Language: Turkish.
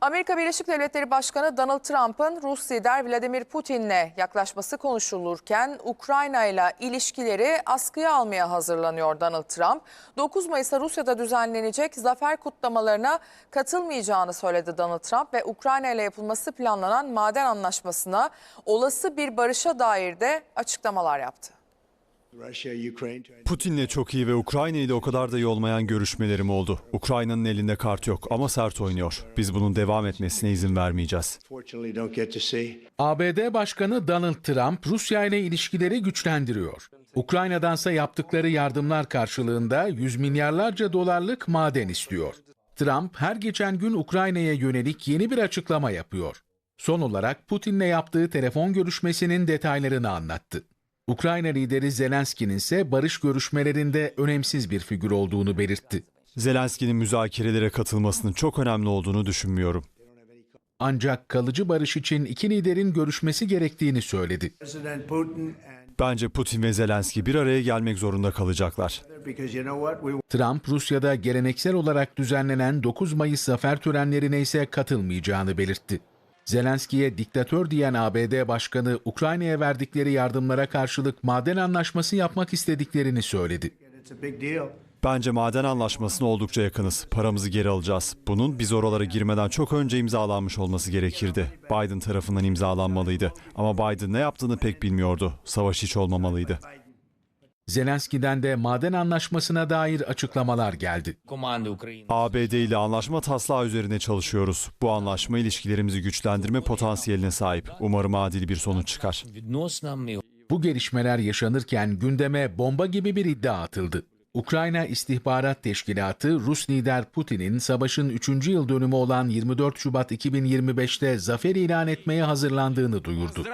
Amerika Birleşik Devletleri Başkanı Donald Trump'ın Rus lider Vladimir Putin'le yaklaşması konuşulurken Ukrayna ile ilişkileri askıya almaya hazırlanıyor Donald Trump. 9 Mayıs'ta Rusya'da düzenlenecek zafer kutlamalarına katılmayacağını söyledi Donald Trump ve Ukrayna ile yapılması planlanan maden anlaşmasına olası bir barışa dair de açıklamalar yaptı. Putin'le çok iyi ve Ukrayna ile o kadar da iyi olmayan görüşmelerim oldu. Ukrayna'nın elinde kart yok ama sert oynuyor. Biz bunun devam etmesine izin vermeyeceğiz. ABD Başkanı Donald Trump Rusya ile ilişkileri güçlendiriyor. Ukrayna'dansa yaptıkları yardımlar karşılığında yüz milyarlarca dolarlık maden istiyor. Trump her geçen gün Ukrayna'ya yönelik yeni bir açıklama yapıyor. Son olarak Putin'le yaptığı telefon görüşmesinin detaylarını anlattı. Ukrayna lideri Zelenski'nin ise barış görüşmelerinde önemsiz bir figür olduğunu belirtti. Zelenski'nin müzakerelere katılmasının çok önemli olduğunu düşünmüyorum. Ancak kalıcı barış için iki liderin görüşmesi gerektiğini söyledi. Bence Putin ve Zelenski bir araya gelmek zorunda kalacaklar. Trump, Rusya'da geleneksel olarak düzenlenen 9 Mayıs zafer törenlerine ise katılmayacağını belirtti. Zelenski'ye diktatör diyen ABD Başkanı, Ukrayna'ya verdikleri yardımlara karşılık maden anlaşması yapmak istediklerini söyledi. Bence maden anlaşmasına oldukça yakınız. Paramızı geri alacağız. Bunun biz oralara girmeden çok önce imzalanmış olması gerekirdi. Biden tarafından imzalanmalıydı. Ama Biden ne yaptığını pek bilmiyordu. Savaş hiç olmamalıydı. Zelenski'den de maden anlaşmasına dair açıklamalar geldi. ABD ile anlaşma taslağı üzerine çalışıyoruz. Bu anlaşma ilişkilerimizi güçlendirme potansiyeline sahip. Umarım adil bir sonuç çıkar. Bu gelişmeler yaşanırken gündeme bomba gibi bir iddia atıldı. Ukrayna İstihbarat Teşkilatı, Rus lider Putin'in savaşın 3. yıl dönümü olan 24 Şubat 2025'te zafer ilan etmeye hazırlandığını duyurdu.